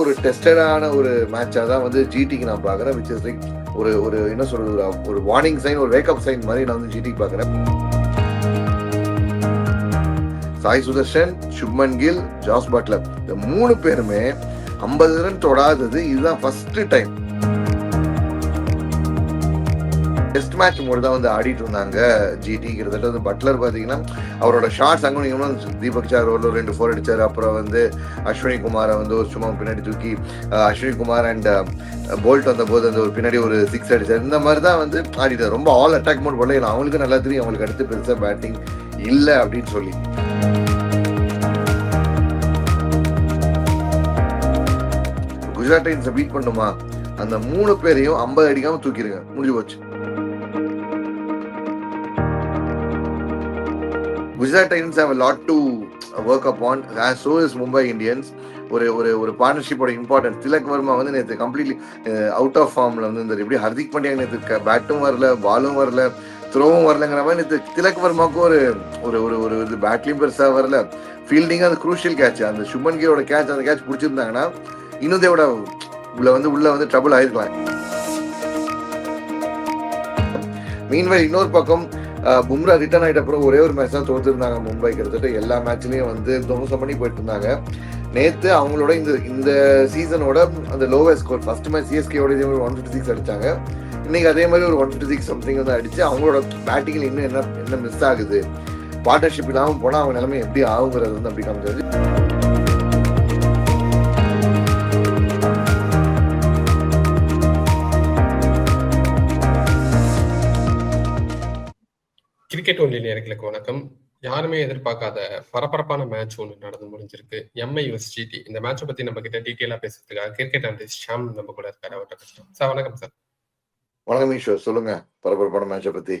ஒரு டெஸ்டடான ஒரு மேட்சாக தான் வந்து ஜிடிக்கு நான் பார்க்குறேன் விச் இஸ் லைக் ஒரு ஒரு என்ன சொல்றது ஒரு வார்னிங் சைன் ஒரு வேக்கப் சைன் மாதிரி நான் வந்து ஜிடிக்கு பார்க்குறேன். Sai Sudharsan Shubman Gill Jos Buttler. இந்த மூணு பேருமே ஐம்பது ரன் தொடாதது இதுதான் first time test match mode தான் வந்து ஆடிட்டு இருந்தாங்க. ஜிடி கிட்டத்தட்ட வந்து பட்லர் பார்த்தீங்கன்னா அவரோட ஷார்ட்ஸ் அங்கே தீபக் சார் ஒரு ரெண்டு ஃபோர் அடிச்சார். அப்புறம் வந்து அஸ்வினி குமாரை வந்து ஒரு சும்மா பின்னாடி தூக்கி அஸ்வினி குமார் அண்ட் போல்ட் வந்த போது அந்த ஒரு பின்னாடி ஒரு சிக்ஸ் அடிச்சார். இந்த மாதிரி தான் வந்து ஆடிட்டார். ரொம்ப ஆல் அட்டாக் மோட் போல ஏன்னா அவங்களுக்கு நல்லா தெரியும். அவங்களுக்கு அடுத்து பெருசாக பேட்டிங் இல்லை அப்படின்னு சொல்லி. குஜராத் டைன்ஸை பீட் பண்ணுமா அந்த மூணு பேரையும் ஐம்பது அடிக்காம தூக்கிடுங்க முடிஞ்சு போச்சு. Gujarat Titans have lot to work up on so is Mumbai Indians ஒரு ஒரு ஒரு பார்ட்னர்ஷிப்போட இம்பார்ட்டன்ஸ் திலக் வர்மா வந்து நேற்று கம்ப்ளீட்லி அவுட் ஆஃப் ஃபார்ம்ல வந்து இந்த எப்படி ஹர்திக் பாண்டியா நேற்று பேட்டும் வரல பாலும் வரல த்ரோவும் வரலங்கிற மாதிரி நேற்று திலக் வர்மாவுக்கும் ஒரு ஒரு ஒரு ஒரு இது பேட்லையும் பெருசாக வரல. ஃபீல்டிங் அந்த குரூஷியல் கேட்ச் அந்த சுமன் கீரோட கேட்ச் அந்த கேட்ச் பிடிச்சிருந்தாங்கன்னா இன்னும் தேவோட உள்ள வந்து உள்ள வந்து ட்ரபுள் ஆயிருக்கலாம். மீன்வெல் இன்னொரு பக்கம் பும்ரா ரிட்டர்ன் ஆகிட்ட அப்புறம் ஒரே ஒரு மேட்ச் தான் தோத்துருந்தாங்க மும்பை. கிட்டத்தட்ட எல்லா மேட்ச்லயும் வந்து துவம்சம் பண்ணி போயிட்டு இருந்தாங்க நேத்து அவங்களோட இந்த இந்த சீசனோட அந்த லோவஸ்ட் ஸ்கோர் ஃபர்ஸ்ட் மேட்ச் சிஎஸ்கேயோட இதே மாதிரி ஒன் ஃபிஃப்டி சிக்ஸ் அடிச்சாங்க. இன்னைக்கு அதே மாதிரி ஒரு ஒன் ஃபிஃப்டி சிக்ஸ் சம்திங் வந்து அடிச்சு அவங்களோட பேட்டிங்ல இன்னும் என்ன என்ன மிஸ் ஆகுது? பார்ட்னர்ஷிப் இல்லாமல் போனால் அவங்க நிலைமை எப்படி ஆகுங்கிறது வந்து அப்படி காமிச்சது கிரிக்கெட் ஒன்லி நேர்களுக்கு வணக்கம். யாருமே எதிர்பார்க்காத பரபரப்பான மேட்ச் ஒன்று நடந்து முடிஞ்சிருக்கு. எம்ஐ யூஎஸ் ஜிடி இந்த மேட்சை பத்தி நம்ம கிட்ட டீட்டெயிலா பேசுறதுக்காக கிரிக்கெட் அனலிஸ்ட் ஷாம் நம்ம கூட இருக்காரு. அவர்கிட்ட பேசலாம் சார் வணக்கம் சார் வணக்கம் ஈஸ்வர். சொல்லுங்க. பரபரப்பான மேட்சை பத்தி.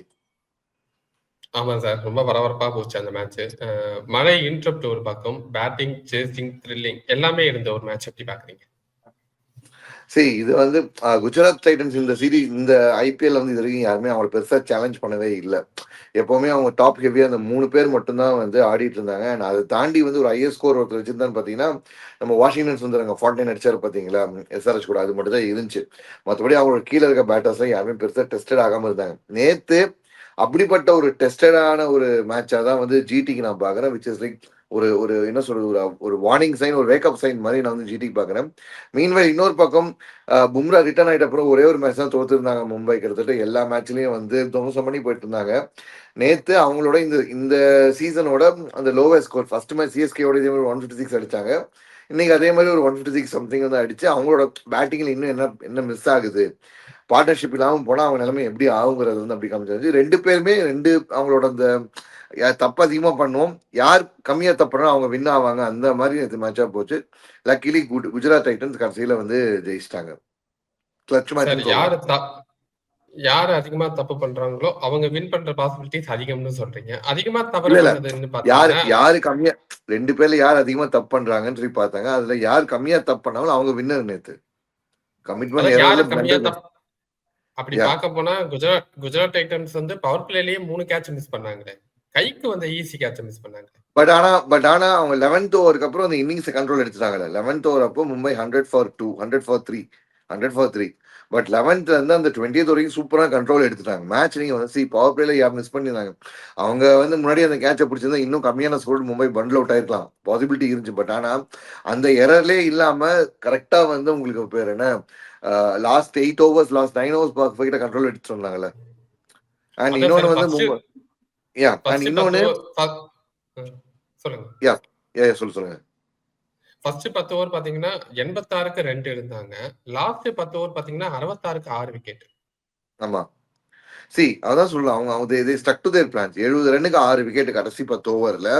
ஆமா சார் ரொம்ப பரபரப்பா போச்சு அந்த மேட்ச் மழை இன்ட்ரப்ட் ஒரு பக்கம். பேட்டிங் சேசிங் த்ரில்லிங் எல்லாமே இருந்த ஒரு மேட்ச் எப்படி பாக்குறீங்க. சரி இது வந்து குஜராத் டைட்டன்ஸ் இந்த சீரீஸ் இந்த ஐபிஎல் வந்து இது வரைக்கும் யாருமே அவங்களை பெருசாக சேலஞ்ச் பண்ணவே இல்லை. எப்போவுமே அவங்க டாப் ஹெவியாக அந்த மூணு பேர் மட்டும்தான் வந்து ஆடிட்டு இருந்தாங்க. அண்ட் அதை தாண்டி வந்து ஒரு ஐஎஸ் ஸ்கோர் ஒருத்தர் வச்சிருந்தான்னு பார்த்தீங்கன்னா நம்ம வாஷிங்டன் சுந்தரங்க ஃபார்ட்டி நைன் அடிச்சாரு பார்த்தீங்களா எஸ்ஆர்எஸ் கூட அது மட்டும் தான் இருந்துச்சு. மற்றபடி அவங்களோட கீழே இருக்க பேட்டர்ஸ்லாம் யாருமே பெருசாக டெஸ்டட் ஆகாமல் இருந்தாங்க. நேற்று அப்படிப்பட்ட ஒரு டெஸ்டடான ஒரு மேட்சாக தான் வந்து ஜிடிக்கு நான் பார்க்குறேன் விச் இஸ் லைக் ஒரு ஒரு என்ன சொல்றது ஒரு ஒரு வார்னிங் சைன் ஒரு வேக்கப் சைன் மாதிரி நான் வந்து ஜிடிக்கு பாக்குறேன் மீன்வைல் இன்னொரு பக்கம் பும்ரா ரிட்டர்ன் ஆயிட்ட அப்புறம் ஒரே ஒரு மேட்ச் தான் தோத்துருந்தாங்க மும்பை. கிட்டத்தட்ட எல்லா மேட்ச்லயும் வந்து துவம்சம் பண்ணி போயிட்டு இருந்தாங்க நேத்து அவங்களோட இந்த இந்த சீசனோட அந்த லோவஸ்ட் ஸ்கோர் ஃபர்ஸ்ட் மேட்ச் சிஎஸ்கேயோட இதே மாதிரி ஒன் ஃபிஃப்டி சிக்ஸ் அடிச்சாங்க. இன்னைக்கு அதே மாதிரி ஒரு ஒன் ஃபிஃப்டி சிக்ஸ் சம்திங் வந்து அடிச்சு அவங்களோட பேட்டிங்ல இன்னும் என்ன என்ன மிஸ் ஆகுது? பார்ட்னர்ஷிப் இல்லாமல் போனால் அவங்க நிலைமை எப்படி ஆகுங்கிறது வந்து அப்படி காமிச்சாச்சு. ரெண்டு பேருமே ரெண்டு அவங்களோட அந்த தப்பு அதிகமாக பண்ணுவோம் யார் கம்மியாக தப்புறோம் அவங்க வின் ஆவாங்க. அந்த மாதிரி நேற்று மேட்சாக போச்சு. லக்கிலி குஜராத் டைட்டன்ஸ் கடைசியில் வந்து ஜெயிச்சிட்டாங்க. கிளச் மேட்ச் யாரு யாரு அதிகமா தப்பு பண்றாங்களோ அவங்க வின் பண்ற பாசிபிலிட்டிஸ் அதிகம்னு சொல்றீங்க. அதிகமா. பண்ணதுன்னு யாரு யாரு கம்மியா ரெண்டு பேர்ல யார் அதிகமா தப்பு பண்றாங்கன்னு சொல்லி பார்த்தாங்க. அதுல யார் கம்மியா தப்பு பண்ணாலும் அவங்க வின்னர் நேத்து. யாரு கம்மியா கமிட்மெண்ட் தப்பு அப்படி. பார்க்க போனா குஜராத் குஜராத் டைட்டன்ஸ் வந்து பவர் பிளேலயே மூணு கேட்ச் மிஸ் பண்ணாங்களே. கைக்கு வந்த ஈஸி கேட்ச் மிஸ் பண்ணாங்க. பட் ஆனா பட் ஆனா அவங்க லெவன்த் ஓவருக்கு அப்புறம் அந்த இன்னிங்ஸ் கண்ட்ரோல் எடுத்துட்டாங்கல்ல. லெவன்த் ஓவர் அப்போ Mumbai hundred for two hundred for three hundred for three but லெவன்த்ல இருந்து அந்த டுவெண்ட்டியத் வரைக்கும் சூப்பரா கண்ட்ரோல் எடுத்துட்டாங்க. மேட்ச் நீங்க வந்து சி பவர் பிளேல யார் மிஸ் பண்ணிருந்தாங்க? அவங்க வந்து முன்னாடி அந்த கேட்சை பிடிச்சிருந்தா இன்னும் கம்மியான ஸ்கோர் மும்பை பண்டில் அவுட் ஆயிருக்கலாம். பாசிபிலிட்டி இருந்துச்சு. பட் ஆனா அந்த எரர்லே இல்லாம கரெக்டா வந்து உங்களுக்கு பேர் என்ன? Last eight overs last nine overs பர்ஃபெக்டா கண்ட்ரோல் எடுத்து சொன்னாங்கல்ல அண்ட் இன்னொன்னு வந்து மும்பை யா அண்ட் இன்னொன்னு சொல்லுங்க. ஏ சொல்லு சொல்லுங்க. ஃபர்ஸ்ட் பத்து ஓவர் பாத்தீங்கன்னா எண்பத்தாறுக்கு ரெண்டு இருந்தாங்க. லாஸ்ட் பத்து ஓவர் பாத்தீங்கன்னா அறுபத்தாறுக்கு ஆறு விக்கெட் ஆமா. சி அதான் சொல்லலாம் அவங்க அவங்க இது ஸ்டக் டு தேர் பிளான்ஸ் எழுபது ரன்னுக்கு ஆறு விக்கெட் கடைசி பத்து ஓவர்ல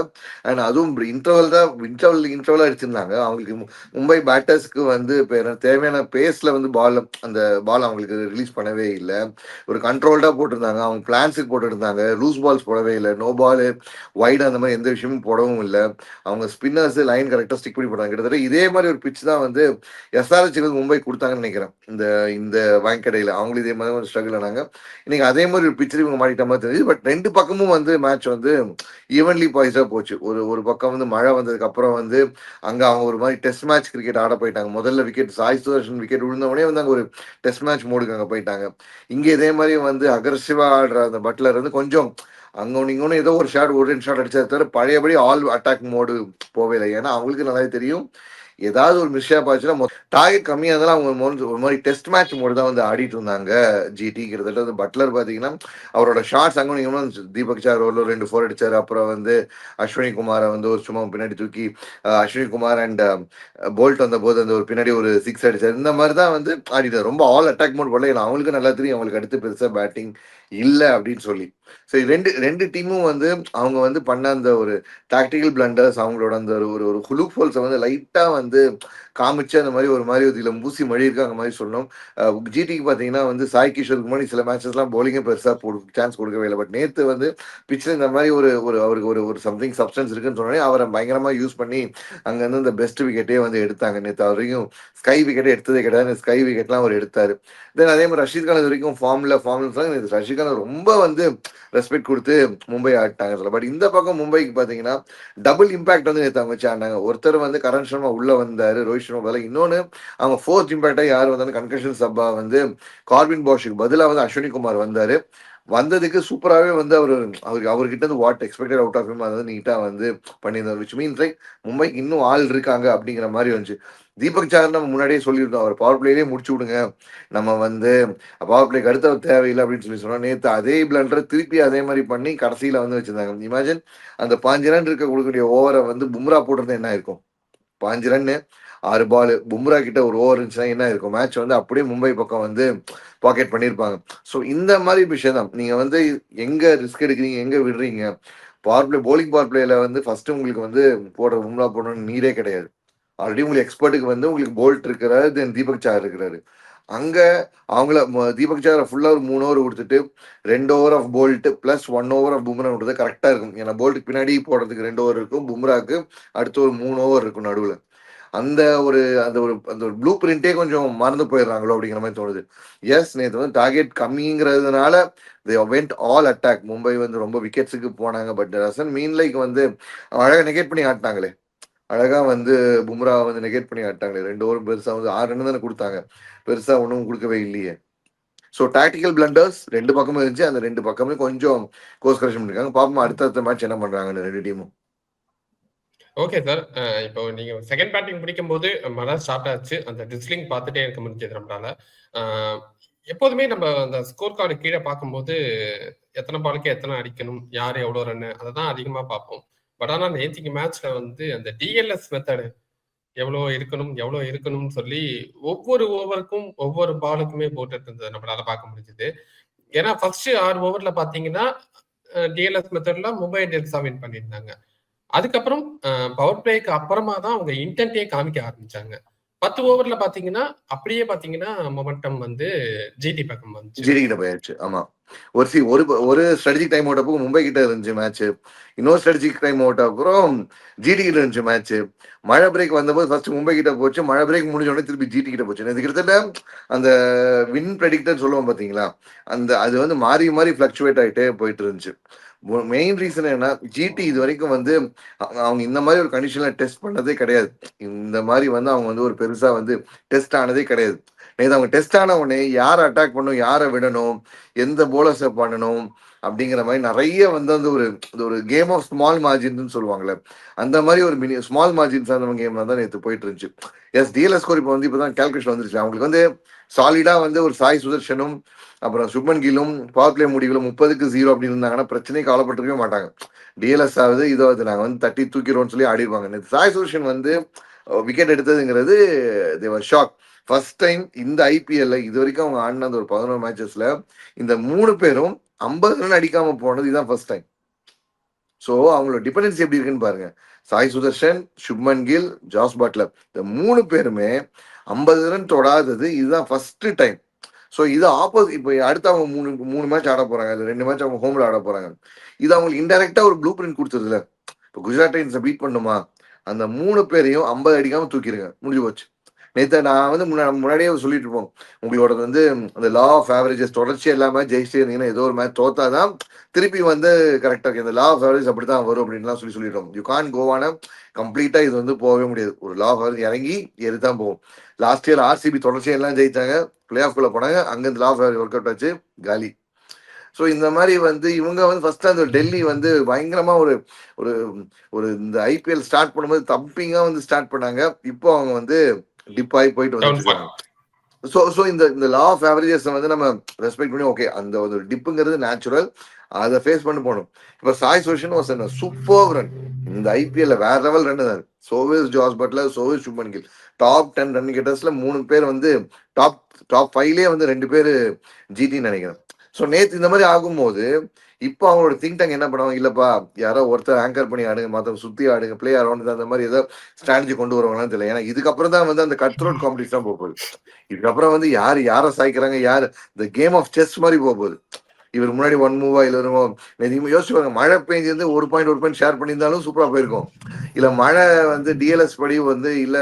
அண்ட் அதுவும் இன்டர்வல் தான் இன்டர்வல் இன்டர்வல் அடிச்சிருந்தாங்க. அவங்களுக்கு மும்பை பேட்டர்ஸ்க்கு வந்து தேவையான பேஸில் வந்து பால் அந்த பால் அவங்களுக்கு ரிலீஸ் பண்ணவே இல்லை. ஒரு கண்ட்ரோல்டாக போட்டிருந்தாங்க. அவங்க பிளான்ஸுக்கு போட்டுருந்தாங்க. லூஸ் பால்ஸ் போடவே இல்லை. நோ பால் வைடு அந்த மாதிரி எந்த விஷயமும் போடவும் இல்லை. அவங்க ஸ்பின்னர்ஸ் லைன் கரெக்டாக ஸ்டிக் பண்ணி போட்டாங்க. கிட்டத்தட்ட இதே மாதிரி ஒரு பிச் தான் வந்து எஸ்ஆர்ஹெச் மும்பை கொடுத்தாங்கன்னு நினைக்கிறேன். இந்த இந்த வாங்கடையில் அவங்களும் இதே மாதிரி ஒரு ஸ்ட்ரகிள் ஆனாங்க. இன்னைக்கு அதே அதே மாதிரி ஒரு பிக்சர் இவங்க மாட்டிட்ட மாதிரி தெரிஞ்சு பட் ரெண்டு பக்கமும் வந்து மேட்ச் வந்து ஈவன்லி பாய்ஸா போச்சு. ஒரு ஒரு பக்கம் வந்து மழை வந்ததுக்கு அப்புறம் வந்து அங்க அவங்க ஒரு மாதிரி டெஸ்ட் மேட்ச் கிரிக்கெட் ஆட போயிட்டாங்க. முதல்ல விக்கெட் சாய் சுதர்ஷன் விக்கெட் விழுந்தவொடனே வந்து அங்க ஒரு டெஸ்ட் மேட்ச் மோடுக்கு அங்க போயிட்டாங்க. இங்க இதே மாதிரி வந்து அக்ரஸிவா ஆடுற அந்த பட்லர் வந்து கொஞ்சம் அங்க ஒன்று ஏதோ ஒரு ஷாட் ஒரு ரெண்டு ஷாட் அடிச்சதை தவிர பழையபடி ஆல் அட்டாக் மோடு போவே இல்லை. ஏன்னா அவங்களுக்கு நல்லாவே தெரியும். ஏதாவது ஒரு மிஸ்ஷாப் ஆச்சுன்னா டார்கெட் கம்மியாக இருந்தாலும் அவங்க ஒரு மாதிரி டெஸ்ட் மேட்ச் மோடு தான் வந்து ஆடிட்டு இருந்தாங்க ஜிடி கிட்டத்தட்ட வந்து பட்லர் பார்த்தீங்கன்னா அவரோட ஷார்ட்ஸ் அங்கே நீங்க தீபக் சார் ஒரு ரெண்டு ஃபோர் அடிச்சார். அப்புறம் வந்து அஸ்வினி குமாரை வந்து ஒரு சும்மா பின்னாடி தூக்கி அஸ்வினி குமார் அண்ட் போல்ட் வந்த போது அந்த ஒரு பின்னாடி ஒரு சிக்ஸ் அடிச்சார். இந்த மாதிரி தான் வந்து ஆடிட்டார். ரொம்ப ஆல் அட்டாக் மோட் போடல. அவங்களுக்கு நல்லா தெரியும். அவங்களுக்கு அடுத்து பெருசாக பேட்டிங் இல்லை அப்படின்னு சொல்லி. சரி ரெண்டு ரெண்டு டீமும் வந்து அவங்க வந்து பண்ண அந்த ஒரு டாக்டிக்கல் பிளண்டர்ஸ் அவங்களோட அந்த ஒரு ஒரு ஒரு ஹுலுக் ஃபோல்ஸை வந்து லைட்டாக வந்து வந்து காமிச்சு அந்த மாதிரி ஒரு மாதிரி இதில் பூசி மழி இருக்காங்க மாதிரி சொல்லணும். ஜிடிக்கு பார்த்தீங்கன்னா வந்து சாய் கிஷோருக்கு முன்னாடி சில மேட்சஸ்லாம் bowling-ஏ பெருசாக போடு சான்ஸ் கொடுக்கவே இல்லை. பட் நேற்று வந்து பிச்சில் இந்த மாதிரி ஒரு ஒரு அவருக்கு ஒரு ஒரு சம்திங் சப்ஸ்டன்ஸ் இருக்குன்னு சொன்னோடனே அவரை பயங்கரமாக யூஸ் பண்ணி அங்கேருந்து இந்த பெஸ்ட் விக்கெட்டே வந்து எடுத்தாங்க நேற்று அவரையும் ஸ்கை விக்கெட்டே எடுத்ததே கிடையாது. ஸ்கை விக்கெட்லாம் அவர் எடுத்தார். தென் அதே மாதிரி ரஷீத் கான் இது வரைக்கும் ஃபார்மில் ஃபார்மில் சொன்னாங்க. ரஷீத் கான் ரொம்ப வந்து ரெஸ்பெக்ட் கொடுத்து மும்பை ஆடிட்டாங்க பட் இந்த பக்கம் மும்பைக்கு பார்த்தீங்கன்னா டபுள் இம்பாக்ட் வந்து நேற்று அவங்க வச்சு ஆடினாங்க. ஒருத்தர் வந்து கரண் சர்மா உள்ளே வந்தார் ரோஹித் சர்மா பதிலா இன்னொன்று அவங்க ஃபோர்த் இம்பேக்டாக யார் வந்தாலும் கன்கஷன் சப்பா வந்து கார்பின் பாஷுக்கு பதிலாக வந்து அஸ்வினி குமார் வந்தார். வந்ததுக்கு சூப்பராகவே வந்து அவர் அவருக்கு அவர்கிட்ட வாட் எக்ஸ்பெக்டட் அவுட் ஆஃப் அதை வந்து நீட்டாக வந்து பண்ணியிருந்தார் விச் மீன்ஸ் லைக் மும்பைக்கு இன்னும் ஆள் இருக்காங்க அப்படிங்கிற மாதிரி வந்துச்சு. தீபக் சார் நம்ம முன்னாடியே சொல்லியிருந்தோம் அவர் பவர் பிளேலேயே முடிச்சு விடுங்க. நம்ம வந்து பவர் பிளேக்கு அடுத்த தேவையில்லை அப்படின்னு சொல்லி சொன்னோம். நேற்று அதே பிளண்டரை திருப்பி அதே மாதிரி பண்ணி கடைசியில் வந்து வச்சுருந்தாங்க. இமேஜின் அந்த பாஞ்சு ரன் இருக்க கொடுக்கக்கூடிய ஓவரை வந்து பும்ரா போட்டிருந்தா என்ன இருக்கும் பாஞ்சு ரன்னு ஆறு பால் பும்ரா கிட்ட ஒரு ஓவர் இருந்துச்சுன்னா என்ன இருக்கும்? மேட்ச் வந்து அப்படியே மும்பை பக்கம் வந்து பாக்கெட் பண்ணியிருப்பாங்க ஸோ இந்த மாதிரி விஷயம் தான் நீங்க வந்து எங்க ரிஸ்க் எடுக்கிறீங்க? எங்க விடுறீங்க? பவர் பிளே போலிங் பவர் பிளேல வந்து ஃபர்ஸ்ட் உங்களுக்கு வந்து போடுற பும்ரா போடணும்னு நீரே கிடையாது. ஆல்ரெடி உங்களுக்கு எக்ஸ்பர்ட்டுக்கு வந்து உங்களுக்கு போல்ட் இருக்கிறாரு தென் தீபக் சார் இருக்கிறாரு. அங்க அவங்கள தீபக் சாரை ஃபுல்லா ஒரு மூணு ஓவர் கொடுத்துட்டு ரெண்டு over off Boult plus one over off Bumrah கொடுத்தா கரெக்டா இருக்கும். ஏன்னா போல்ட்டுக்கு பின்னாடி போடுறதுக்கு ரெண்டு ஓவர் இருக்கும். பும்ராக்கு அடுத்து ஒரு மூணு ஓவர் இருக்கும் நடுவில். அந்த ஒரு அந்த ஒரு அந்த ஒரு ப்ளூ பிரிண்டே கொஞ்சம் மறந்து போயிடுறாங்களோ அப்படிங்கிற மாதிரி தோணுது. எஸ் நேற்று வந்து target கம்மிங்கிறதுனால they went all attack Mumbai வந்து ரொம்ப விக்கெட்ஸுக்கு போனாங்க பட் ரசன் மீன் லைக் வந்து அழகாக நெகேட் பண்ணி ஆட்டினாங்களே. அழகா வந்து பும்ரா வந்து நெகேட் பண்ணி ஆட்டாங்களே ரெண்டு ஓவரும் பெருசாக வந்து ஆறு ரன் தானே கொடுத்தாங்க. பெருசாக ஒன்றும் கொடுக்கவே இல்லையே. ஸோ டாக்டிக்கல் பிளண்டர்ஸ் ரெண்டு பக்கமும் இருந்துச்சு. அந்த ரெண்டு பக்கமே கொஞ்சம் கோர்ஸ் கரெக்ஷன் பண்ணிருக்காங்க. பாப்போம் அடுத்தடுத்த மேட்ச் என்ன பண்ணுறாங்கன்னு ரெண்டு டீமும் ஓகே சார் இப்போ நீங்க செகண்ட் பேட்டிங் பிடிக்கும் போது மழை ஸ்டார்ட் ஆச்சு அந்த டிஸ்லிங் பார்த்துட்டே இருக்க முடிஞ்சது நம்மளால. எப்போதுமே நம்ம அந்த ஸ்கோர் கார்டு கீழே பார்க்கும்போது எத்தனை பாலுக்கு எத்தனை அடிக்கணும் யார் எவ்வளோ ரன்னு அதை தான் அதிகமாக பார்ப்போம். பட் ஆனால் நேத்திக்கு மேட்ச்ல வந்து அந்த டிஎல்எஸ் மெத்தடு எவ்வளோ இருக்கணும் எவ்வளோ இருக்கணும்னு சொல்லி ஒவ்வொரு ஓவருக்கும் ஒவ்வொரு பாலுக்குமே போட்டுட்டு இருந்தது நம்மளால பார்க்க முடிஞ்சது. ஏன்னா ஃபர்ஸ்ட் ஆறு ஓவர்ல பார்த்தீங்கன்னா டிஎல்எஸ் மெத்தட்ல மும்பை இந்தியன்ஸ் தான் வின் பண்ணியிருந்தாங்க. அதுக்கப்புறம் பவர் பிளேக்கு அப்புறமா தான் அவங்க இன்டென்ட்டே காமிக்க ஆரம்பிச்சாங்க. பத்து ஓவர்ல பாத்தீங்கன்னா அப்படியே பாத்தீங்கன்னா மொமெண்டம் வந்து ஜிடி பக்கம் வந்து ஜிடி கிட்ட போயாச்சு. ஆமா. ஒரு சி ஒரு ஒரு ஸ்ட்ராட்டஜிக் டைம் அவுட் அப்போ மும்பை கிட்ட இருந்துச்சு மேட்ச் இன்னொரு ஸ்ட்ராட்டஜிக் டைம் அவுட் அப்புறம் ஜிடி கிட்ட இருந்துச்சு மேட்ச் மழை பிரேக் வந்தபோது ஃபர்ஸ்ட் மும்பை கிட்ட போச்சு. மழை பிரேக் முடிஞ்ச உடனே திருப்பி ஜிடி கிட்ட போச்சு. இது கிட்டத்தட்ட அந்த வின் ப்ரெடிக்டர் சொல்லுவோம் பாத்தீங்களா? அந்த அது வந்து மாறி மாறி ஃபிளக்சுவேட் ஆகிட்டே போயிட்டு இருந்துச்சு. மெயின் ரீசன் என்ன ஜிடி இது வரைக்கும் வந்து அவங்க அவங்க இந்த மாதிரி ஒரு கண்டிஷன்ல டெஸ்ட் பண்ணதே கிடையாது. இந்த மாதிரி வந்து அவங்க வந்து ஒரு பெருசா வந்து டெஸ்ட் ஆனதே கிடையாது. நேற்று அவங்க டெஸ்ட் ஆன உடனே யாரை அட்டாக் பண்ணணும் யாரை விடணும் எந்த போலர்ஸை பண்ணணும் அப்படிங்கிற மாதிரி நிறைய வந்து அந்த ஒரு ஒரு கேம் ஆஃப் ஸ்மால் மார்ஜின்னு சொல்லுவாங்கல்ல அந்த மாதிரி ஒரு மினி ஸ்மால் மார்ஜின் சார்ந்த கேம் தான் நேற்று போயிட்டு இருந்துச்சு. எஸ் டிஎல்எஸ் ஸ்கோர் இப்போ வந்து இப்போதான் கேல்குலேஷன் வந்துருச்சு. அவங்களுக்கு வந்து சாலிடா வந்து ஒரு சாய் சுதர்ஷனும் அப்புறம் சுப்மன் கில்லும் பவர் பிளே முடிவுல முப்பதுக்கு ஜீரோ அப்படின்னு இருந்தாங்கன்னா பிரச்சனையே கவலைப்பட்டிருக்கவே மாட்டாங்க. டிஎல்எஸ் ஆகுது இதாவது நாங்கள் வந்து தட்டி தூக்கிறோம்னு சொல்லி ஆடிடுவாங்க நேற்று சாய் சுதர்ஷன் வந்து விக்கெட் எடுத்ததுங்கிறது தேவர் ஷாக் ஃபர்ஸ்ட் டைம் இந்த ஐபிஎல்ல இது வரைக்கும் அவங்க ஆடின அந்த ஒரு பதினோரு மேட்சஸ்ல இந்த மூணு பேரும் ஐம்பது ரன் அடிக்காம போனது இதுதான் ஃபர்ஸ்ட் டைம் ஸோ அவங்களோட டிபெண்டன்சி எப்படி இருக்குன்னு பாருங்க. Sai Sudharsan Shubman Gill Jos Buttler. இந்த மூணு பேருமே ஐம்பது ரன் தொடாதது இதுதான் ஃபர்ஸ்ட் டைம் ஸோ இது ஆப்போசிட் இப்போ அடுத்து அவங்க மூணு மூணு மேட்ச் ஆட போறாங்க அது ரெண்டு மேட்ச் அவங்க ஹோம்ல ஆட போறாங்க. இது அவங்களுக்கு இன்டெரக்டா ஒரு ப்ளூ பிரிண்ட் கொடுத்ததுல. இப்போ குஜராத் டைன்ஸை பீட் பண்ணுமா? அந்த மூணு பேரையும் ஐம்பது அடிக்காம தூக்கிடுங்க முடிஞ்சு போச்சு. நேற்று நான் வந்து முன்னா முன்னாடியே சொல்லிட்டு இருப்போம். உங்களோட வந்து அந்த லா ஆஃப் ஆவரேஜஸ் தொடர்ச்சி இல்லாம ஜெயிச்சிட்டே இருந்தீங்கன்னா ஏதோ ஒரு மேட்ச் தோத்தாதான் திருப்பி வந்து கரெக்டாக இருக்கு. இந்த லா ஆஃப் ஆவரேஜ் அப்படி தான் வரும் அப்படின்லாம் சொல்லி சொல்லிடுறோம் யூ கான் கோவான கம்ப்ளீட்டா இது வந்து போகவே முடியாது. ஒரு லா ஆஃப் ஆவரேஜ் இறங்கி ஏறி தான் போகும் லாஸ்ட் இயர் ஆர்சிபி தொடர்ச்சியெல்லாம் ஜெயித்தாங்க பிளே ஆஃப் குள்ள போனாங்க. அங்க இந்த law of average work out ஆச்சு. காலி. ஸோ இந்த மாதிரி வந்து இவங்க வந்து ஃபர்ஸ்ட் அந்த டெல்லி வந்து பயங்கரமாக ஒரு ஒரு ஒரு இந்த ஐபிஎல் ஸ்டார்ட் பண்ணும்போது தம்பிங்காக வந்து ஸ்டார்ட் பண்ணாங்க. இப்போ அவங்க வந்து டிப் ஆகி போயிட்டு வந்துட்டு இருக்காங்க. ஸோ ஸோ இந்த இந்த லா ஆஃப் ஆவரேஜஸ் வந்து நம்ம ரெஸ்பெக்ட் பண்ணி ஓகே அந்த ஒரு டிப்புங்கிறது நேச்சுரல் அதை ஃபேஸ் பண்ணி போகணும். இப்போ சாய் சோஷன் வாஸ் என்ன சூப்பர் ரன் இந்த ஐபிஎல்ல வேற லெவல் ரன் தான் so was Jos Buttler so was Shubman Gill top ten run கெட்டர்ஸ்ல மூணு பேர் வந்து டாப் டாப் ஃபைவ்லேயே வந்து ரெண்டு பேர் ஜிடின்னு நினைக்கிறேன். ஸோ நேற்று இந்த மாதிரி ஆகும்போது இப்போ அவங்களோட திங்க் டேங்க் என்ன பண்ணுவாங்க? இல்லப்பா யாரோ ஒருத்தர் ஆங்கர் பண்ணி ஆடுங்க மற்றவங்க சுத்தி ஆடுங்க பிளே அரௌண்ட் அந்த மாதிரி ஏதோ ஸ்ட்ராட்டஜி கொண்டு வருவாங்களான்னு தெரியல. ஏன்னா இதுக்கப்புறம் தான் வந்து அந்த கட் ரோட் காம்படிஷன் போக போகுது. இதுக்கப்புறம் வந்து யார் யாரை சாய்க்கிறாங்க யார்? இந்த கேம் ஆஃப் செஸ் மாதிரி போக போகுது. இவர் முன்னாடி ஒன் மூவா இல்ல யோசிச்சுவாங்க மழை பெஞ்சு ஒரு பாயிண்ட் ஒரு பாயிண்ட் ஷேர் பண்ணியிருந்தாலும் சூப்பரா போயிருக்கும். இல்ல மழை வந்து டிஎல்எஸ் படி வந்து இல்ல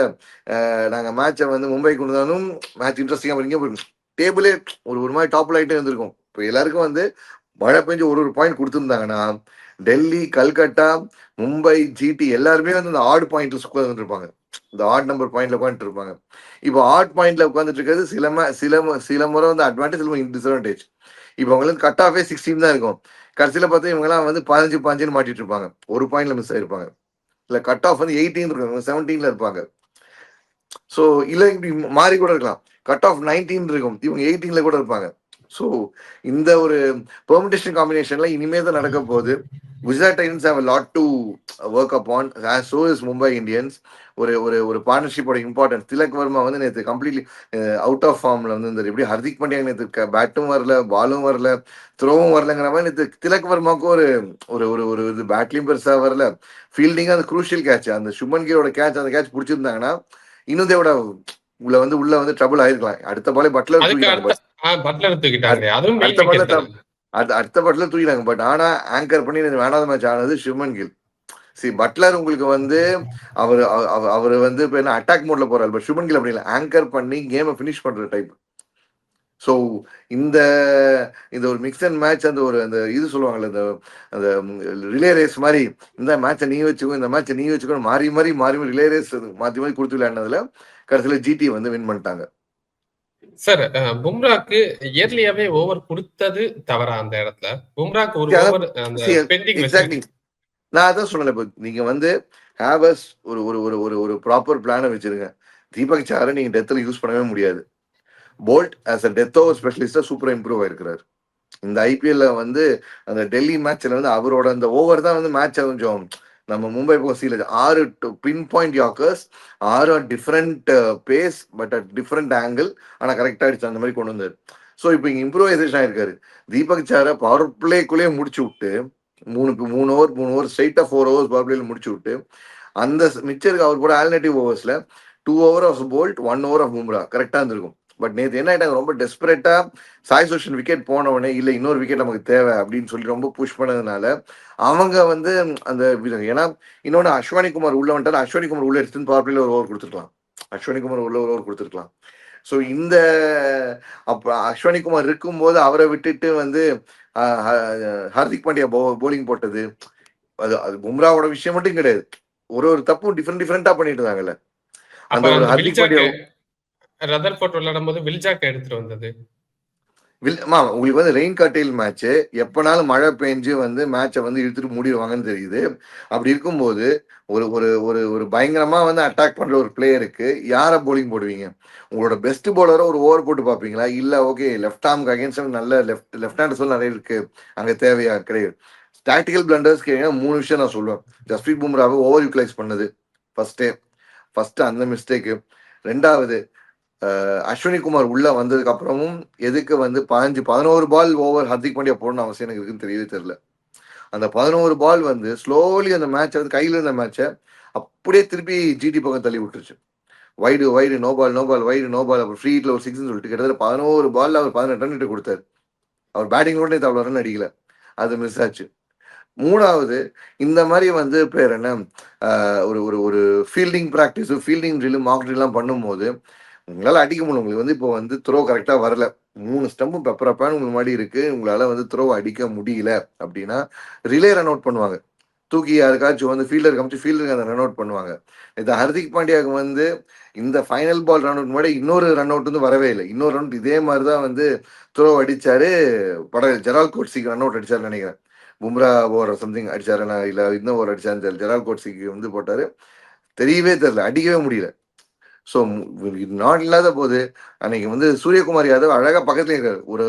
நாங்க மேட்சை வந்து மும்பை கொண்டு வந்தாலும் மேட்ச் இன்ட்ரெஸ்டிங்கா போயிருக்கீங்க போயிருக்கும். டேபிளே ஒரு ஒரு மாதிரி டாப் லைட்டே இருந்திருக்கும். இப்போ எல்லாருக்கும் வந்து மழை பெஞ்சு ஒரு ஒரு பாயிண்ட் கொடுத்துருந்தாங்கன்னா டெல்லி கல்கட்டா மும்பை ஜிடி எல்லாருமே வந்து அந்த ஆட் பாயிண்ட்ல உட்காந்துட்டு இருப்பாங்க இந்த ஆட் நம்பர் பாயிண்ட்ல உட்காந்துட்டு இருப்பாங்க இப்போ ஆட் பாயிண்ட்ல உட்காந்துட்டு இருக்கிறது சில சில சில முறை வந்து அட்வான்டேஜ் சில டிஸ்அட்வான்டேஜ் இப்போ அவங்களுக்கு கட் ஆஃபே சிக்ஸ்டீன் தான் இருக்கும். கடைசியில் பார்த்தா இவங்கெல்லாம் வந்து பதினஞ்சு பதினஞ்சுன்னு மாட்டிட்டு இருப்பாங்க ஒரு பாயிண்ட்ல மிஸ் ஆயிருப்பாங்க. இல்லை கட் ஆஃப் வந்து எயிட்டீன் இருக்கும். செவன்டீன்ல இருப்பாங்க. ஸோ இல்லை இப்படி மாறி கூட இருக்கலாம். கட் ஆஃப் நைன்டீன் இருக்கும். இவங்க எயிட்டீன்ல கூட இருப்பாங்க. ஸோ இந்த ஒரு பெர்மிடேஷன் காம்பினேஷன்ல இனிமே தான் நடக்க போகுது. Gujarat Titans have lot to work up on so is Mumbai Indians ஒரு ஒரு ஒரு பார்ட்னர்ஷிப்போட இம்பார்ட்டன்ஸ் திலக் வர்மா வந்து நேற்று கம்ப்ளீட்லி அவுட் ஆஃப் ஃபார்ம்ல வந்து இந்த எப்படி ஹர்திக் பாண்டியா நேற்று பேட்டும் வரல பாலும் வரல த்ரோவும் வரலங்கிற மாதிரி நேற்று திலக் வர்மாவுக்கும் ஒரு ஒரு ஒரு ஒரு இது பேட்லையும் பெருசா வரல. ஃபீல்டிங் அந்த குரூஷியல் கேட்ச் அந்த சுமன் கீரோட கேட்ச் அந்த கேட்ச் பிடிச்சிருந்தாங்கன்னா இன்னும் தேவோட உள்ள வந்து உள்ள வந்து ட்ரபிள் ஆயிருக்கலாம். அடுத்த பாலே பட்லர் பட்லர் தூக்கிட்டாங்க அதுவும் அடுத்த பட்லர் தூக்கிட்டாங்க. பட் ஆனா ஆங்கர் பண்ணி வேணாத மேட்ச் ஆனது சிவமன் கில் சி பட்லர் உங்களுக்கு வந்து அவர் அவர் வந்து இப்போ என்ன அட்டாக் மோட்ல போறாரு. பட் சுமன் கில் அப்படி இல்லை. ஆங்கர் பண்ணி கேமை ஃபினிஷ் பண்ற டைப் ஸோ இந்த இந்த ஒரு மிக்ஸ் அண்ட் மேட்ச் அந்த ஒரு அந்த இது சொல்லுவாங்கல்ல இந்த அந்த ரிலே ரேஸ் மாதிரி இந்த மேட்சை நீ வச்சுக்கோ இந்த மேட்சை நீ வச்சுக்கோ மாறி மாறி மாறி ரிலே ரேஸ் மாற்றி மாறி கொடுத்து விளையாடுனதுல கடைசியில் ஜிடி வந்து வின் பண்ணிட்டாங்க. சார் பும்ராக்கு இயர்லியாவே ஓவர் கொடுத்தது தவறா அந்த இடத்துல? பும்ராக்கு ஒரு ஓவர் எக்ஸாக்ட்லி நான் அதான் சொன்னேன் இப்போ நீங்க வந்து ஹேவர்ஸ் ஒரு ஒரு ஒரு ஒரு ஒரு ப்ராப்பர் பிளானை வச்சிருங்க. தீபக் சாரை நீங்க டெத்தில் யூஸ் பண்ணவே முடியாது. Boult as a death over ஸ்பெஷலிஸ்டா சூப்பரா இம்ப்ரூவ் ஆயிருக்கிறாரு. இந்த ஐபிஎல்ல வந்து அந்த டெல்லி மேட்ச்ல வந்து அவரோட அந்த ஓவர் தான் வந்து மேட்சை கொஞ்சம் நம்ம மும்பை போசியில் ஆறு பின் பாயிண்ட் யாக்கர்ஸ் ஆறு different pace but at different angle ஆனால் கரெக்டாக ஆயிடுச்சு அந்த மாதிரி கொண்டு வந்தார். ஸோ இப்போ இங்கே இம்ப்ரூவைசேஷன் ஆயிருக்காரு. தீபக் சாரை பவர் பிளேக்குள்ளேயே முடிச்சு விட்டு மூணு மூணு ஓவர் மூணு ஓவர் ஸ்ட்ரைட்டாக ஃபோர் ஓவர்ஸ் பவர் பிளேல முடிச்சு விட்டு அந்த மிச்சருக்கு அவர் கூட alternative ஓவர்ஸில் two over of Boult one over of Bumrah கரெக்டாக இருந்திருக்கும். பட் நேற்று என்ன ஆயிட்டாங்க? ரொம்ப டெஸ்பரேட்டா சாய் சோஷன் விக்கெட் போன உடனே இல்லை இன்னொரு விக்கெட் நமக்கு தேவை அப்படின்னு சொல்லி ரொம்ப புஷ் பண்ணதுனால அவங்க வந்து அந்த ஏன்னா இன்னொன்று அஸ்வானி குமார் உள்ள வந்துட்டாரு. அஸ்வானி குமார் உள்ள எடுத்துன்னு பவர் பிளேல ஒரு ஓவர் கொடுத்துருக்கலாம். அஸ்வானி குமார் உள்ள ஒரு ஓவர் கொடுத்துருக்கலாம். ஸோ இந்த அப்போ அஸ்வானி குமார் இருக்கும்போது அவரை விட்டுட்டு வந்து ஹார்திக் பாண்டியா போ போலிங் போட்டது அது அது பும்ராவோட விஷயம் மட்டும் கிடையாது. ஒரு ஒரு தப்பும் டிஃப்ரெண்ட் டிஃப்ரெண்டா பண்ணிட்டு இருந்தாங்கல்ல. அந்த ஹார்திக் பாண்டியா ரதர் போட்டு விளையாடும் போது வில்ஜாக் எடுத்துட்டு வந்தது. உங்களுக்கு வந்து ரெயின் கட்டில் மேட்ச் எப்பனாலும் மழை பெஞ்சு வந்து மேட்சை வந்து இழுத்துட்டு மூடிடுவாங்கன்னு தெரியுது. அப்படி இருக்கும்போது ஒரு ஒரு ஒரு ஒரு பயங்கரமா வந்து அட்டாக் பண்ற ஒரு பிளேயருக்கு யாரை போலிங் போடுவீங்க? உங்களோட பெஸ்ட் போலரை ஒரு ஓவர் போட்டு பார்ப்பீங்களா? இல்ல ஓகே லெஃப்ட் ஆர்ம் அகேன்ஸ்ட் நல்ல லெஃப்ட் லெஃப்ட் ஹேண்ட் சொல்ல நிறைய இருக்கு. அங்க தேவையா? கிடையாது. டாக்டிக்கல் பிளண்டர்ஸ் கேட்டீங்கன்னா மூணு விஷயம் நான் சொல்லுவேன். ஜஸ்பிரீத் பும்ராவை ஓவர் யூட்டிலைஸ் பண்ணது. ஃபர்ஸ்டே ஃபர்ஸ்ட் அந்த மிஸ்டேக்கு ரெண்டாவது அஸ்வினி குமார் உள்ள வந்ததுக்கு அப்புறமும் எதுக்கு வந்து பதினஞ்சு பதினோரு பால் ஓவர் ஹர்திக் பாண்டியா போடணும் அவசியம் எனக்கு இருக்குன்னு தெரியவே தெரியல. அந்த பதினோரு பால் வந்து ஸ்லோலி அந்த மேட்சை வந்து கையில் இருந்த மேட்சை அப்படியே திருப்பி ஜிடி பக்கம் தள்ளி விட்டுருச்சு. Wide wide no ball no ball wide no ball அப்புறம் ஃப்ரீட்ல ஒரு சிக்ஸ்னு சொல்லிட்டு கிட்டத்தட்ட பதினோரு பால் அவர் பதினெட்டு ரன் கிட்ட கொடுத்தாரு. அவர் பேட்டிங் கூட அவ்வளோ ரன் அடிக்கல. அது மிஸ் ஆச்சு. மூணாவது இந்த மாதிரி வந்து பேர் என்ன? ஒரு ஒரு ஒரு fielding practice fielding drill mark ட்ரில்லாம் பண்ணும்போது உங்களால அடிக்க முடியல. உங்களுக்கு வந்து இப்போ வந்து த்ரோ கரெக்டா வரல. மூணு ஸ்டம்பும் பெப்பரப்பான்னு உங்களுக்கு மாதிரி இருக்கு. உங்களால வந்து த்ரோ அடிக்க முடியல அப்படின்னா ரிலே ரன் அவுட் பண்ணுவாங்க. தூக்கி யாருக்காச்சும் வந்து ஃபீல்டர் காமிச்சு ஃபீல்டருக்கு அந்த ரன் அவுட் பண்ணுவாங்க. இது ஹர்திக் பாண்டியாவுக்கு வந்து இந்த ஃபைனல் பால் ரன் அவுட் முன்னாடி இன்னொரு ரன் அவுட் வந்து வரவே இல்லை. இன்னொரு ரன் இதே மாதிரி தான் வந்து த்ரோ அடிச்சாரு பட ஜெரால் கோட்ஸிக்கு ரன் அவுட் அடிச்சாருன்னு நினைக்கிறேன். பும்ரா ஓவர் சம்திங் அடிச்சாரு இல்லை இன்னும் ஓவர் அடிச்சாருன்னு தெரியல. ஜெரால் கோட்ஸிக்கு வந்து போட்டாரு. தெரியவே தெரியல. அடிக்கவே முடியல. ஸோ நாட் இல்லாத போது அன்னைக்கு வந்து சூரியகுமார் யாதவ் அழகா பக்கத்துல இருக்காரு. ஒரு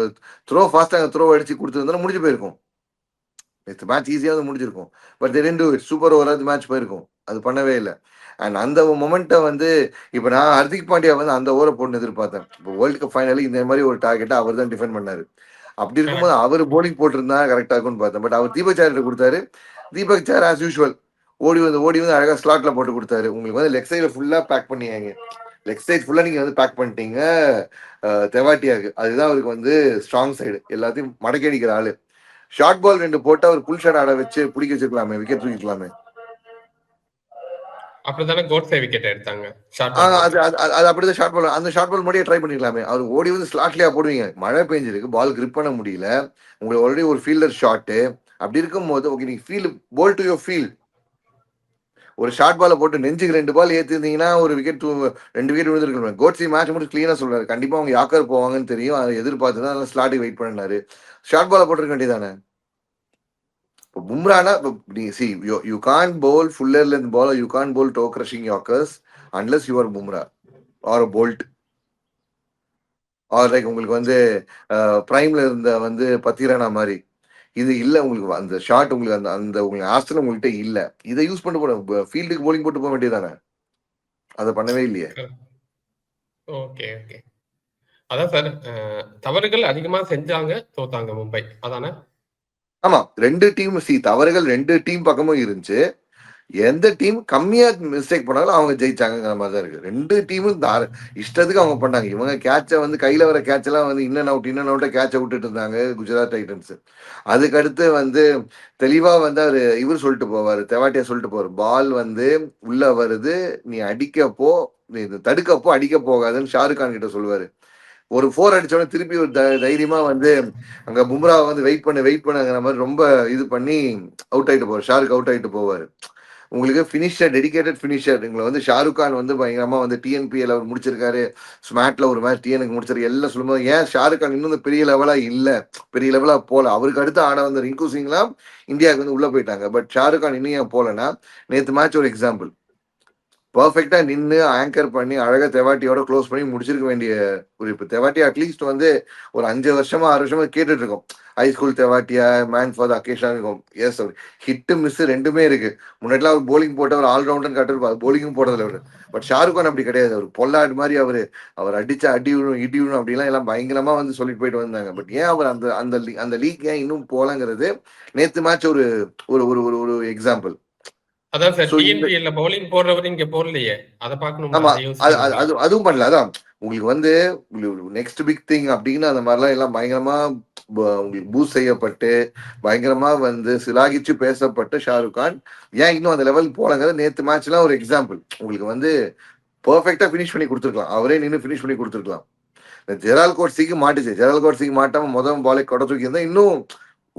த்ரோ ஃபாஸ்டாக த்ரோ அடிச்சு கொடுத்துருந்தா முடிஞ்சு போயிருக்கும். நேற்று மேட்ச் ஈஸியாக வந்து முடிஞ்சிருக்கும். பட் ரெண்டு சூப்பர் ஓவராது மேட்ச் போயிருக்கும். அது பண்ணவே இல்லை. அண்ட் அந்த மொமெண்ட்டை வந்து இப்போ நான் ஹர்திக் பாண்டியா வந்து அந்த ஓவரை போட்டு எதிர்பார்த்தேன். இப்போ வேர்ல்டு கப் ஃபைனலி இந்த மாதிரி ஒரு டார்கெட்டை அவர் தான் டிஃபெண்ட் பண்ணாரு. அப்படி இருக்கும்போது அவர் போலிங் போட்டிருந்தா கரெக்டாக இருக்கும்னு பார்த்தேன். பட் அவர் தீபக் சார்கிட்ட கொடுத்தாரு. தீபக் சார் ஆஸ் யூஷுவல் ஓடி வந்து ஓடி வந்து அழகாக ஸ்லாட்ல போட்டு கொடுத்தாரு. உங்களுக்கு வந்து லெக் சைடில் ஃபுல்லாக பேக் பண்ணியாங்க. லெக் சைட் ஃபுல்லாக நீங்கள் வந்து பேக் பண்ணிட்டீங்க. தெவாட்டியாக்கு அதுதான் அவருக்கு வந்து ஸ்ட்ராங் சைடு எல்லாத்தையும் மடக்கி அடிக்கிற ஆளு. ஷார்ட் பால் ரெண்டு போட்டு அவர் புல் ஷாட் ஆட வச்சு பிடிக்க வச்சிருக்கலாமே விக்கெட் தூக்கிக்கலாமே அப்படிதானே கோட்ஸே விக்கெட் எடுத்தாங்க. ஷார்ட் அது அது அப்படிதான் ஷார்ட் பால் அந்த ஷார்ட் பால் மட்டும் ட்ரை பண்ணிக்கலாமே. அவர் ஓடி வந்து ஸ்லாட்லயா போடுவீங்க. மழை பெஞ்சிருக்கு பால் கிரிப் பண்ண முடியல. உங்களுக்கு ஆல்ரெடி ஒரு ஃபீல்டர் ஷாட்டு அப்படி இருக்கும்போது ஓகே நீங்க feel bowl to your feel ஒரு ஷார்ட் பால போட்டு நெஞ்சுக்கு ரெண்டு பால் ஏற்றிருந்தீங்கன்னா ஒரு விக்கெட் ரெண்டு விக்கெட் விழுந்துருக்கணும் கோட்ஸி மேட்ச் மட்டும் கிளீனா சொல்றாரு. கண்டிப்பா அவங்க யாக்கர் போவாங்கன்னு தெரியும். அதை எதிர்பார்த்து தான் ஸ்லாட்டுக்கு வெயிட் பண்ணாரு. ஷார்ட் பால போட்டிருக்க வேண்டியதானே இப்போ பும்ரானா see you can bowl fuller length ball you can bowl toe crushing yorkers unless are Bumrah or Boult or like உங்களுக்கு வந்து பிரைம்ல இருந்த வந்து பத்திரானா மாதிரி. இது இல்ல உங்களுக்கு அந்த ஷாட் உங்களுக்கு அந்த அந்த உங்களுக்கு ஆஸ்திரம் உங்கள்கிட்ட இல்ல. இதை யூஸ் பண்ணி போட ஃபீல்டுக்கு போலிங் போட்டு போக வேண்டியதானே அதை பண்ணவே இல்லையே. ஓகே ஓகே அதான் சார் தவறுகள் அதிகமா செஞ்சாங்க தோத்தாங்க மும்பை. அதானே? ஆமா. ரெண்டு டீம் சி தவறுகள் ரெண்டு டீம் பக்கமும் இருந்துச்சு. எந்த டீம் கம்மியா மிஸ்டேக் பண்ணாலும் அவங்க ஜெயிச்சாங்கிற மாதிரி தான் இருக்கு. ரெண்டு டீமும் இஷ்டத்துக்கு அவங்க பண்ணாங்க. இவங்க கேட்சை வந்து கையில வர கேட்ச் எல்லாம் வந்து இன்னன் அவுட் இன்னன் அவுட்டை கேட்சை விட்டுட்டு இருந்தாங்க குஜராத் டைட்டன்ஸ். அதுக்கடுத்து வந்து தெளிவா வந்து அவர் இவர் சொல்லிட்டு போவாரு தெவாட்டியா சொல்லிட்டு போவார். பால் வந்து உள்ள வருது நீ அடிக்கப்போ நீ தடுக்கப்போ அடிக்க போகாதுன்னு ஷாருக் கான் கிட்ட சொல்லுவாரு. ஒரு ஃபோர் அடிச்சோடனே திருப்பி ஒரு தைரியமா வந்து அங்க பும்ரா வந்து வெயிட் பண்ண வெயிட் பண்ணுங்கிற மாதிரி ரொம்ப இது பண்ணி அவுட் ஆயிட்டு போவார். ஷாருக் அவுட் ஆயிட்டு போவாரு. உங்களுக்கு ஃபினிஷர் டெடிக்கேட்டட் ஃபினிஷர் உங்களை வந்து ஷாருக் கான் வந்து பயங்கரமாக வந்து டிஎன்பிஎல் அவர் முடிச்சிருக்காரு. ஸ்மார்ட்ல ஒரு மேட்ச் டிஎனுக்கு முடிச்சிருக்கு எல்லாம் சொல்லும்போது ஏன் ஷாருக் கான் இன்னும் பெரிய லெவலாக இல்லை? பெரிய லெவலாக போகல அவருக்கு அடுத்து ஆட வந்த ரிங்கு சிங்லாம் இந்தியாவுக்கு வந்து உள்ளே போயிட்டாங்க. பட் ஷாருக் கான் இன்னும் ஏன் போகலன்னா நேற்று மேட்ச் ஒரு எக்ஸாம்பிள் பர்ஃபெக்டா நின்று ஆங்கர் பண்ணி அழகா தெவாட்டியோட க்ளோஸ் பண்ணி முடிச்சிருக்க வேண்டிய ஒரு இப்போ தெவாட்டி அட்லீஸ்ட் வந்து ஒரு அஞ்சு வருஷமா ஆறு வருஷமா கேட்டுட்டு இருக்கோம். High school Tewatia man for occasion இருக்கும். எஸ் அவர் ஹிட்டு மிஸ் ரெண்டுமே இருக்கு. முன்னாடிலாம் அவர் போலிங் போட்டு அவர் ஆல்ரவுண்டர் கட்டிருப்பார் போலிங்கும் போடுறதுல அவர். பட் ஷாருக்கான் அப்படி கிடையாது. அவர் பொல்லாடு மாதிரி அவர். அவர் அடிச்சா அடி விழும் இடி விழும் அப்படிலாம் எல்லாம் பயங்கரமா வந்து சொல்லிட்டு போயிட்டு வந்தாங்க. பட் ஏன் அவர் அந்த அந்த அந்த லீக் ஏன் இன்னும் போலங்கிறது நேத்து மேட்ச் ஒரு ஒரு ஒரு ஒரு எக்ஸாம்பிள் அதான் சார் டிஎன்பிஎல்ல பவுலிங் போடுறவர் இங்க போடலையே. அத பார்க்கணும்? ஆமா அது அதுவும் பண்ணல. அதான் உங்களுக்கு வந்து நெக்ஸ்ட் பிக் திங் அப்படின்னு அந்த மாதிரிலாம் எல்லாம் பயங்கரமா உங்களுக்கு பூஸ்ட் செய்யப்பட்டு பயங்கரமா வந்து சிலாகிச்சு பேசப்பட்டு ஷாருக் கான். ஏன் இன்னும் அந்த லெவல் போலங்கிறது நேத்து மேட்ச்லாம் ஒரு எக்ஸாம்பிள் உங்களுக்கு வந்து பர்ஃபெக்டா ஃபினிஷ் பண்ணி கொடுத்துருக்கலாம். அவரே நின்று ஃபினிஷ் பண்ணி கொடுத்துருக்கலாம். ஜெரால் கோட்ஸிக்கு மாட்டுச்சு. ஜெரால் கோட்ஸிக்கு மாட்டாம முதல் பாலை கொடை தூக்கி இருந்தா இன்னும்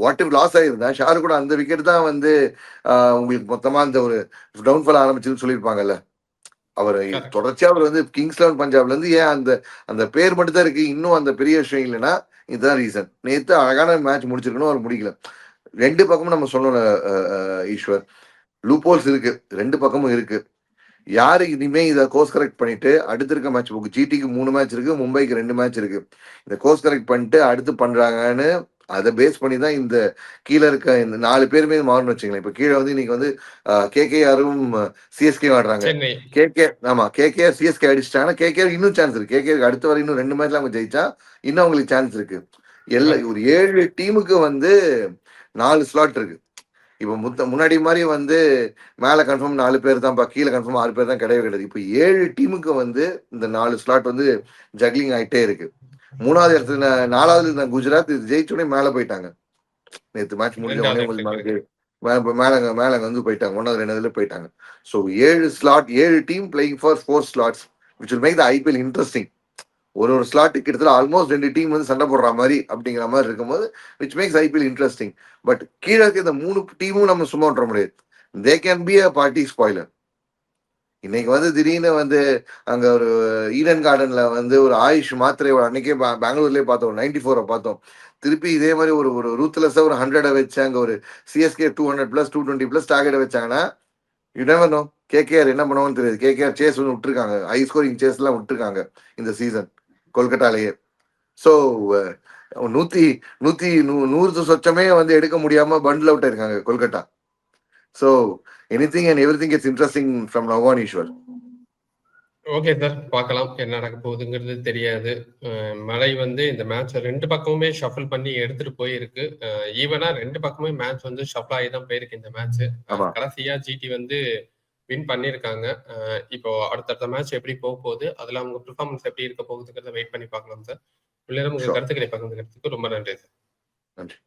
வாட் இஃப் லாஸ் ஆயிருந்தா ஷாரு கூட அந்த விக்கெட் தான் வந்து உங்களுக்கு மொத்தமா அந்த ஒரு டவுன்ஃபால் ஆரம்பிச்சுன்னு சொல்லியிருப்பாங்கல்ல. அவர் தொடர்ச்சியா அவர் வந்து கிங்ஸ் லெவன் பஞ்சாப்ல இருந்து ஏன் அந்த அந்த பேர் மட்டும் தான் இருக்கு இன்னும் அந்த பெரிய விஷயம் இல்லைன்னா இதுதான் ரீசன் நேத்து அழகான மேட்ச் முடிச்சிருக்கணும் அவர் முடிக்கல. ரெண்டு பக்கமும் நம்ம சொல்லணும் ஈஸ்வர். லூப்போல்ஸ் இருக்கு ரெண்டு பக்கமும் இருக்கு. யாரு இனிமே இதை கோர்ஸ் கரெக்ட் பண்ணிட்டு அடுத்து இருக்க மேட்ச் புக் ஜிடிக்கு மூணு மேட்ச் இருக்கு மும்பைக்கு ரெண்டு மேட்ச் இருக்கு. இந்த கோர்ஸ் கரெக்ட் பண்ணிட்டு அடுத்து பண்றாங்கன்னு அதை பேஸ் பண்ணி தான் இந்த கீழே இருக்க இந்த நாலு பேருமே மாறணும் வச்சுங்களேன் இப்போ கீழே வந்து இன்னைக்கு வந்து கேகேஆரும் சிஎஸ்கே ஆடுறாங்க. கேகே ஆமா கேகேஆர் சிஎஸ்கே அடிச்சிட்டாங்கன்னா கேகேஆர் இன்னும் சான்ஸ் இருக்கு. கேகேஆருக்கு அடுத்த வரை இன்னும் ரெண்டு மேட்ச்ல அவங்க ஜெயிச்சா இன்னும் அவங்களுக்கு சான்ஸ் இருக்கு. எல்லா ஒரு ஏழு டீமுக்கு வந்து நாலு ஸ்லாட் இருக்கு. இப்போ முத்த முன்னாடி மாதிரி வந்து மேலே கன்ஃபார்ம் நாலு பேர் தான்ப்பா கீழே கன்ஃபார்ம் ஆறு பேர் தான் கிடையவே கிடையாது. இப்போ ஏழு டீமுக்கு வந்து இந்த நாலு ஸ்லாட் வந்து ஜக்லிங் ஆகிட்டே இருக்கு. மூணாவது இடத்துல நாலாவது இருந்த குஜராத் ஜெயிச்சோடனே மேல போயிட்டாங்க. நேத்து மேட்ச் முடிஞ்ச மேல மேல வந்து போயிட்டாங்க. ஒன்னாவது ரெண்டாவதுல போயிட்டாங்க. ஸோ ஏழு ஸ்லாட் ஏழு team playing for four slots which will make the IPL interesting ஒரு ஒரு ஸ்லாட் கிட்டத்தட்ட ஆல்மோஸ்ட் ரெண்டு டீம் வந்து சண்டை போடுற மாதிரி அப்படிங்கிற மாதிரி இருக்கும்போது which makes IPL interesting but கீழே இருக்க இந்த மூணு டீமும் நம்ம சும்மா விட்டுற முடியாது. They can be a party spoiler இன்னைக்கு வந்து திடீர்னு வந்து அங்க ஒரு ஈடன் கார்டன்ல வந்து ஒரு ஆயுஷ் மாத்திரை அன்னைக்கே பெங்களூர்லயே பார்த்தோம் நைன்டி ஃபோரை பார்த்தோம். திருப்பி இதே மாதிரி ஒரு ஒரு ரூத்லெஸ்ஸா ஒரு ஹண்ட்ரடை வச்சு அங்க ஒரு CSK two hundred plus two twenty plus target வச்சாங்கன்னா இடம் கேகேஆர் என்ன பண்ணுவோம்னு தெரியாது. கேகேஆர் சேஸ் ஒன்று விட்டுருக்காங்க. ஹை ஸ்கோரிங் சேஸ் எல்லாம் விட்டுருக்காங்க இந்த சீசன் கொல்கட்டாலேயே. ஸோ நூத்தி நூத்தி நூ- நூறு சொச்சமே வந்து எடுக்க முடியாம பண்டில் அவுட் இருக்காங்க Kolkata. So anything and everything it's interesting from now on Eswar okay sir பார்க்கலாம். என்ன நடக்க போகுதுங்கிறது தெரியாது. மழை வந்து இந்த மேட்ச் ரெண்டு பக்கமுமே ஷஃபிள் பண்ணி எடுத்துட்டு போயிருக்கு. ஈவனா ரெண்டு பக்கமே மேட்ச் வந்து ஷஃபிள் ஆகி தான் போயிருக்கு இந்த மேட்ச். கடைசியா ஜிடி வந்து வின் பண்ணியிருக்காங்க. இப்போ அடுத்தடுத்த மேட்ச் எப்படி போக போகுது அதுல அவங்க பெர்ஃபார்மன்ஸ் எப்படி இருக்க போகுதுங்கிறத வெயிட் பண்ணி பார்க்கலாம் சார் உள்ளே உங்க. கருத்துக்களை பகிர்ந்துக்கிறதுக்கு ரொம்ப நன்றி சார் நன்றி.